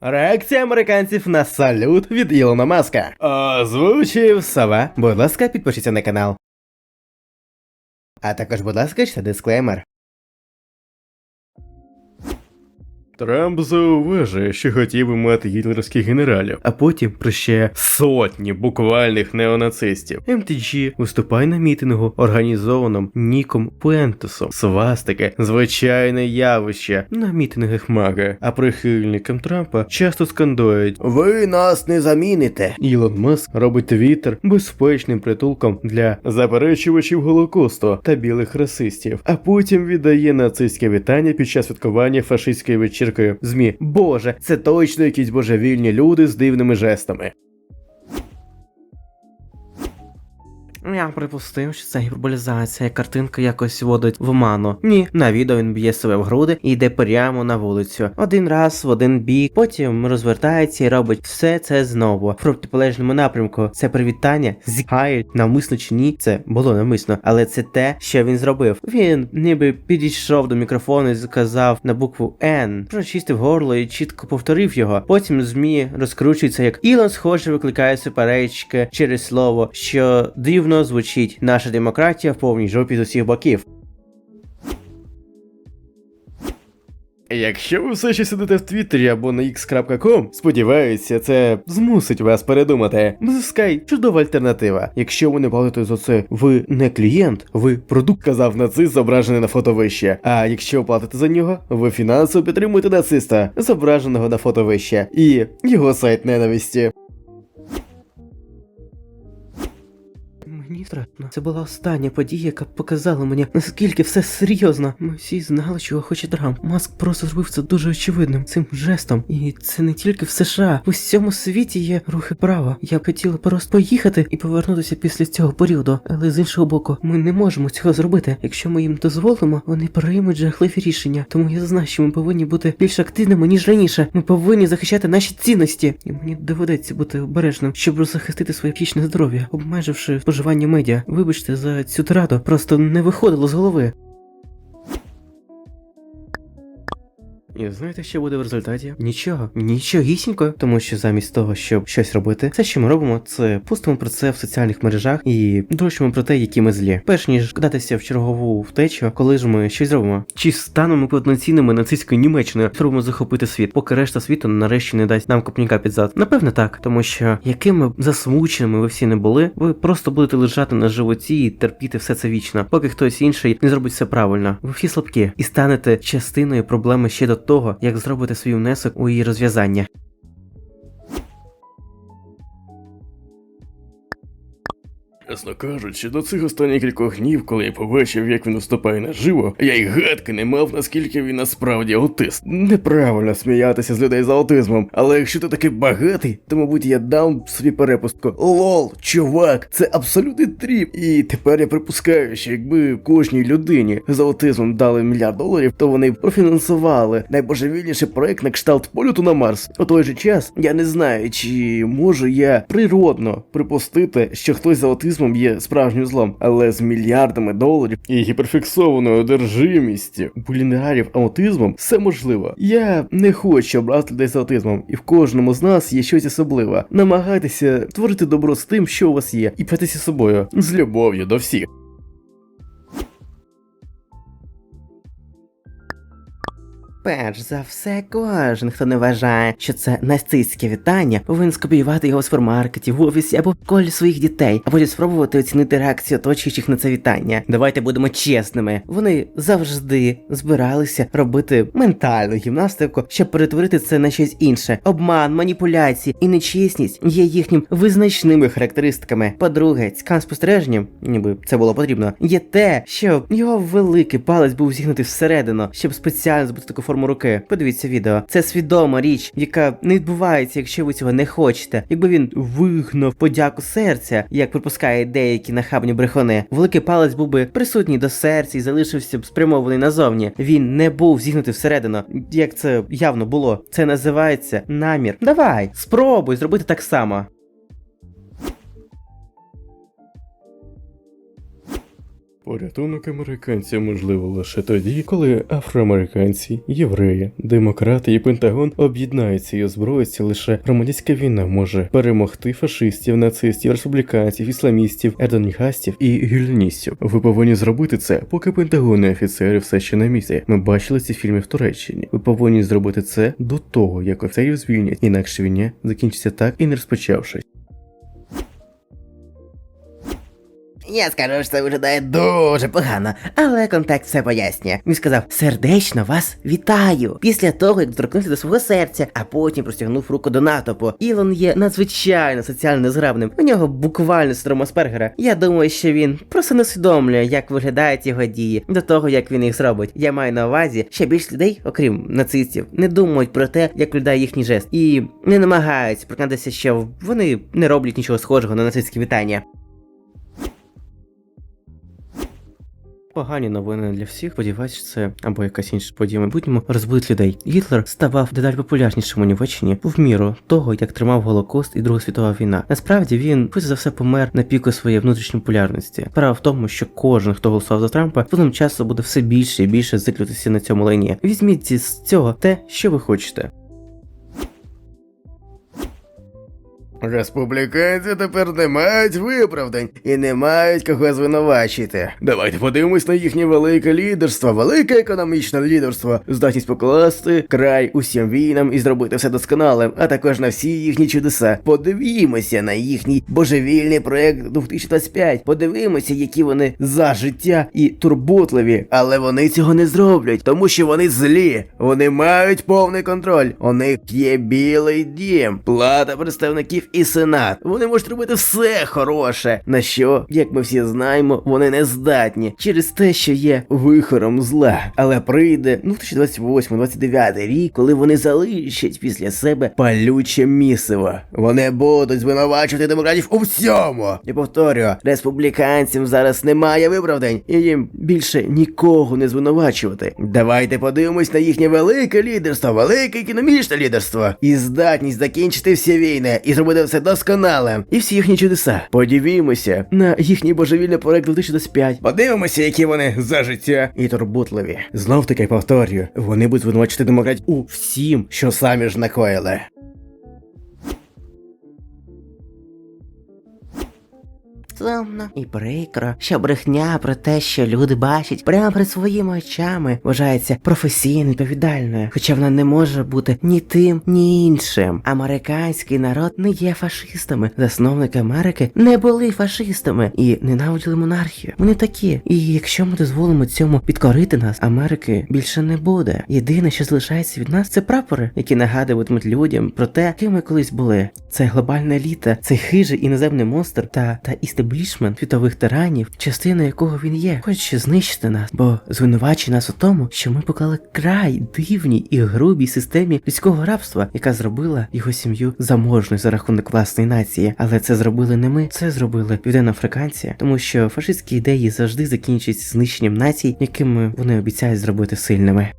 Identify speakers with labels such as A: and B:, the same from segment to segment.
A: Реакція американців на салют від Ілона Маска. Озвучив Сава. Будь ласка, підпишіться на канал. А також, будь ласка, ще дисклеймер. Трамп зауважує, що хотів би мати гітлерських генералів, а потім прище сотні буквальних неонацистів. МТГ виступає на мітингу, організованому Ніком Пентесом. Свастики звичайне явище на мітингах мага, а прихильникам Трампа часто скандують Ви нас не заміните. Ілон Маск робить Твіттер безпечним притулком для заперечувачів Голокосту та білих расистів, а потім віддає нацистське вітання під час святкування фашистської вечірки в ЗМІ. Боже, це точно якісь божевільні люди з дивними жестами. Я припустив, що це гіперболізація, картинка якось вводить в оману. Ні, на відео він б'є себе в груди і йде прямо на вулицю. Один раз в один бік, потім розвертається і робить все це знову. В протиполежному напрямку це привітання зіхають навмисно чи ні. Це було навмисно, але це те, що він зробив. Він ніби підійшов до мікрофону і сказав на букву Н, прочистив горло і чітко повторив його. Потім змі розкручується, як Ілон схоже викликає суперечки через слово, що дивно звучить наша демократія в повній жопі з усіх боків. Якщо ви все ще сидите в Твіттері або на x.com, сподіваюся, це змусить вас передумати. Sky – чудова альтернатива. Якщо ви не платите за це, ви не клієнт, ви продукт, казав нацист, зображений на фото вище. А якщо платите за нього, ви фінансово підтримуєте нациста, зображеного на фото вище, і його сайт ненависті. Страшно. Це була остання подія, яка показала мені, наскільки все серйозно. Ми всі знали, чого хоче Трамп. Маск просто зробив це дуже очевидним цим жестом. І це не тільки в США. В усьому світі є рухи права. Я б хотіла просто поїхати і повернутися після цього періоду. Але з іншого боку, ми не можемо цього зробити. Якщо ми їм дозволимо, вони приймуть жахливі рішення. Тому я знаю, що ми повинні бути більш активними ніж раніше. Ми повинні захищати наші цінності. І мені доведеться бути обережним, щоб захистити своє психічне здоров'я, обмеживши споживання медіа. Вибачте за цю тираду, просто не виходило з голови. І знаєте, що буде в результаті? Нічого, нічогісінько, тому що замість того, щоб щось робити, все, що ми робимо, це пустимо про це в соціальних мережах і дрочимо про те, які ми злі. Перш ніж кидатися в чергову втечу, коли ж ми щось зробимо. Чи станемо повноцінними нацистською Німеччиною, спробуємо захопити світ, поки решта світу нарешті не дасть нам копніка під зад? Напевне, так, тому що якими засмученими ви всі не були, ви просто будете лежати на животі і терпіти все це вічно, поки хтось інший не зробить все правильно. Ви всі слабкі і станете частиною проблеми ще до того, як зробити свій внесок у її розв'язання.
B: Чесно кажучи, до цих останніх кількох днів, коли я побачив, як він виступає наживо, я й гадки не мав, наскільки він насправді аутист. Неправильно сміятися з людей з аутизмом, але якщо ти такий багатий, то мабуть я дам собі перепустку. Лол, чувак, це абсолютний тріп. І тепер я припускаю, що якби кожній людині з аутизмом дали мільярд доларів, то вони профінансували найбожевільніший проект на кшталт польоту на Марс. У той же час я не знаю, чи можу я природно припустити, що хтось з аутизмом є справжнім злом, але з мільярдами доларів і гіперфіксованою одержимістю булінарів аутизмом все можливо. Я не хочу обрати людей з аутизмом, і в кожному з нас є щось особливе. Намагайтеся творити добро з тим, що у вас є, і з собою з любов'ю до всіх.
A: Перш за все, кожен, хто не вважає, що це нацистське вітання, повинен скопіювати його в супермаркеті, в офісі або в колі своїх дітей, а потім спробувати оцінити реакцію оточуючих на це вітання. Давайте будемо чесними. Вони завжди збиралися робити ментальну гімнастику, щоб перетворити це на щось інше. Обман, маніпуляції і нечесність є їхнім визначними характеристиками. По-друге, цікавим спостереженням, ніби це було потрібно, є те, що його великий палець був зігнутий всередину, щоб спеціально збити таку форму руки. Подивіться відео. Це свідома річ, яка не відбувається, якщо ви цього не хочете. Якби він вигнав подяку серця, як припускає деякі нахабні брехуни, великий палець був би присутній до серця і залишився б спрямований назовні. Він не був зігнутий всередину, як це явно було. Це називається намір. Давай, спробуй зробити так само.
B: Порятунок американців можливо лише тоді, коли афроамериканці, євреї, демократи і Пентагон об'єднаються і озброїться лише громадянська війна може перемогти фашистів, нацистів, республіканців, ісламістів, ердонігастів і гюльністів. Ви повинні зробити це, поки Пентагон і офіцери все ще на місці. Ми бачили ці фільми в Туреччині. Ви повинні зробити це до того, як офіцерів звільнять, інакше війня закінчиться так і не розпочавшись.
A: Я скажу, що це виглядає дуже погано, але контекст все пояснює. Він сказав: сердечно вас вітаю. Після того, як доторкнувся до свого серця, а потім простягнув руку до натовпу. Ілон є надзвичайно соціально незграбним. У нього буквально синдром Аспергера. Я думаю, що він просто не усвідомлює, як виглядають його дії до того, як він їх зробить. Я маю на увазі, що більше людей, окрім нацистів, не думають про те, як виглядає їхній жест, і не намагаються прикнатися, що вони не роблять нічого схожого на нацистські вітання. Погані новини для всіх. Сподіваюсь, це або якась інша подія майбутньому розбудить людей. Гітлер ставав дедалі популярнішим у Німеччині в міру того, як тримав Голокост і Друга світова війна. Насправді він за все помер на піку своєї внутрішньої популярності. Справа в тому, що кожен, хто голосував за Трампа, з часу буде все більше і більше зиклютися на цьому лайні. Візьміть з цього те, що ви хочете.
B: Республіканці тепер не мають виправдань і не мають кого звинувачити. Давайте подивимось на їхнє велике лідерство, велике економічне лідерство, здатність покласти край усім війнам і зробити все досконалим, а також на всі їхні чудеса. Подивімося на їхній божевільний проект 2025. Подивимося, які вони за життя і турботливі, але вони цього не зроблять, тому що вони злі. Вони мають повний контроль. У них є білий дім, плата представників і сенат. Вони можуть робити все хороше. На що, як ми всі знаємо, вони не здатні через те, що є вихором зла. Але прийде ну 2028-29 рік, коли вони залишать після себе палюче місиво. Вони будуть звинувачувати демократів у всьому. І повторюю, республіканцям зараз немає виправдань, і їм більше нікого не звинувачувати. Давайте подивимось на їхнє велике лідерство, велике економічне лідерство і здатність закінчити всі війни і зробити все досконале. І всі їхні чудеса. Подивімося на їхній божевільний проект 2025. Подивимося, які вони за життя і турботливі. Знов таки повторюю, вони будуть звинувачити демократів у всім, що самі ж накоїли.
A: Сумно і прикро, що брехня про те, що люди бачать прямо перед своїми очами, вважається професійно відповідальною, хоча вона не може бути ні тим, ні іншим. Американський народ не є фашистами. Засновники Америки не були фашистами і ненавиділи монархію. Вони такі. І якщо ми дозволимо цьому підкорити нас, Америки більше не буде. Єдине, що залишається від нас, це прапори, які нагадуватимуть людям про те, ким ми колись були. Це глобальна еліта, цей хижий іноземний монстр та та істеблішмент світових тиранів, частина якого він є, хоче знищити нас, бо звинувачує нас у тому, що ми поклали край дивній і грубій системі людського рабства, яка зробила його сім'ю заможною за рахунок власної нації. Але це зробили не ми, це зробили південноафриканці, тому що фашистські ідеї завжди закінчуються знищенням націй, якими вони обіцяють зробити сильними.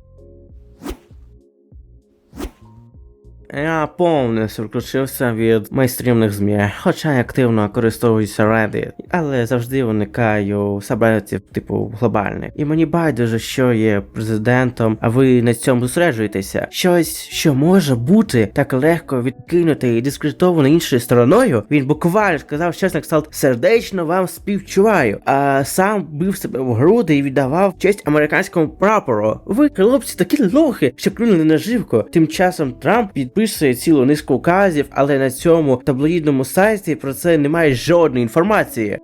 A: Я повністю включився від майстрівних ЗМІ, хоча й активно користуюся Reddit, але завжди уникаю сабретів типу глобальних. І мені байдуже, що є президентом, а ви на цьому зосереджуєтеся. Щось, що може бути так легко відкинути і дискредитовано іншою стороною. Він буквально сказав щось на кшталт сердечно вам співчуваю, а сам бив себе в груди і віддавав честь американському прапору. Ви, хлопці, такі лохи, що клюнули наживку. Тим часом Трамп підписує цілу низку указів, але на цьому таблоїдному сайті про це немає жодної інформації.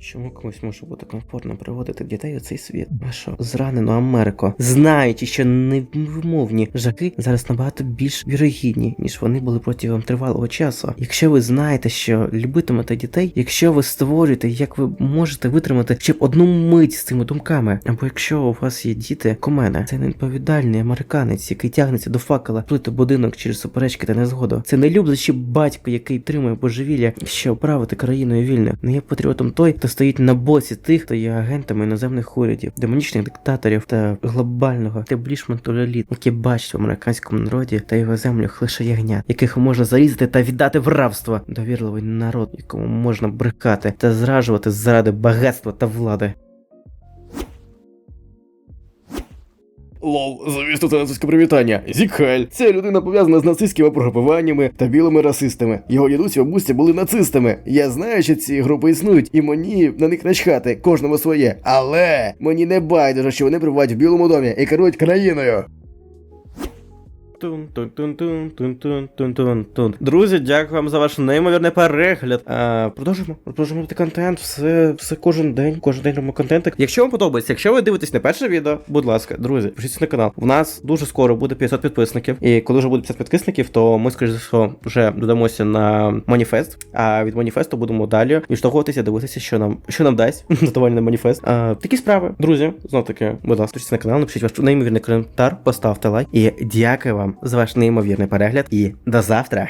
A: Чому комусь може бути комфортно приводити дітей у цей світ? А що, зранену Америку, знаючи, що невимовні жахи зараз набагато більш вірогідні, ніж вони були протягом тривалого часу. Якщо ви знаєте, що любитимете дітей, якщо ви створюєте, як ви можете витримати ще б одну мить з цими думками, або якщо у вас є діти, мене, це невідповідальний американець, який тягнеться до факела, плити будинок через суперечки та незгоду. Це не люблячий батько, який тримує божевілля, щоб правити країною вільно. Не є патріотом той, хто стоїть на боці тих, хто є агентами іноземних урядів, демонічних диктаторів та глобального теблішменту леліт, які бачать в американському народі та його землях лише ягнят, яких можна зарізати та віддати в рабство. Довірливий народ, якому можна брехати та зражувати заради багатства та влади.
B: Лол, звісно, це нацистське привітання. Зікхель. Ця людина пов'язана з нацистськими прогрупуваннями та білими расистами. Його дідусь і були нацистами. Я знаю, що ці групи існують, і мені на них начхати, кожному своє. Але мені не байдуже, що вони прибувають в Білому домі і керують країною.
A: Друзі, дякую вам за ваш неймовірний перегляд. А, продовжуємо, продовжуємо робити контент. Все, все кожен день, кожен день робимо контент. Якщо вам подобається, якщо ви дивитесь не перше відео, будь ласка, друзі, пишіться на канал. У нас дуже скоро буде 500 підписників. І коли вже буде 500 підписників, то ми, скоріш за все, вже додамося на маніфест. А від маніфесту будемо далі відштовхуватися, дивитися, що нам що нам дасть на маніфест. А, такі справи, друзі. Знов таки, будь ласка, пишіться на канал, напишіть ваш неймовірний коментар, поставте лайк. І дякую вам за ваш неймовірний перегляд. І до завтра.